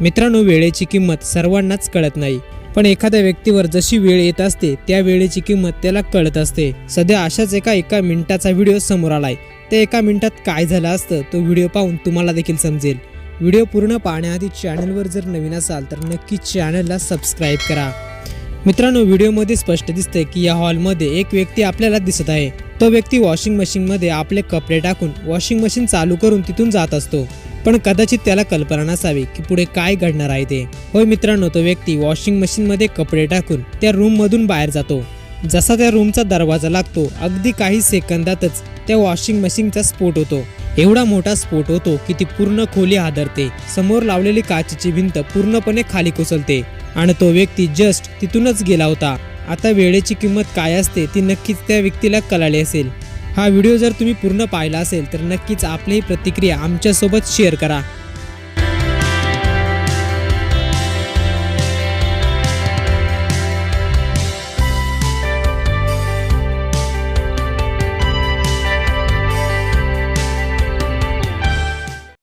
मित्रांनो वेळेची किंमत सर्वांनाच कळत नाही. पण एखाद्या व्यक्तीवर जशी वेळ येत असते त्या वेळेची किंमत त्याला कळत असते. सध्या अशाच एका एका मिनिटाचा व्हिडिओ समोर आलाय. त्या एका मिनिटात काय झालं असतं तो व्हिडिओ पाहून तुम्हाला देखील समजेल. व्हिडिओ पूर्ण पाहण्याआधी चॅनलवर जर नवीन असाल तर नक्की चॅनलला सबस्क्राईब करा. मित्रांनो व्हिडिओमध्ये स्पष्ट दिसतंय की या हॉलमध्ये एक व्यक्ती आपल्याला दिसत आहे. तो व्यक्ती वॉशिंग मशीनमध्ये आपले कपडे टाकून वॉशिंग मशीन चालू करून तिथून जात असतो. पण कदाचित त्याला कल्पना नसावी की पुढे काय घडणार आहे ते. होय मित्रांनो तो व्यक्ती वॉशिंग मशीनमध्ये कपडे टाकून त्या रूम मधून बाहेर जातो. जसा त्या रूमचा दरवाजा लागतो अगदी काही सेकंदातच त्या वॉशिंग मशीनचा स्फोट होतो. एवढा मोठा स्फोट होतो की ती पूर्ण खोली हादरते. समोर लावलेली काचेची भिंत पूर्णपणे खाली कोसळते आणि तो व्यक्ती जस्ट तिथूनच गेला होता. आता वेळेची किंमत काय असते ती नक्कीच त्या व्यक्तीला कळाली असेल. हा व्हिडिओ जर तुम्ही पूर्ण पाहिला असेल तर नक्कीच आपलीही प्रतिक्रिया आमच्यासोबत शेअर करा.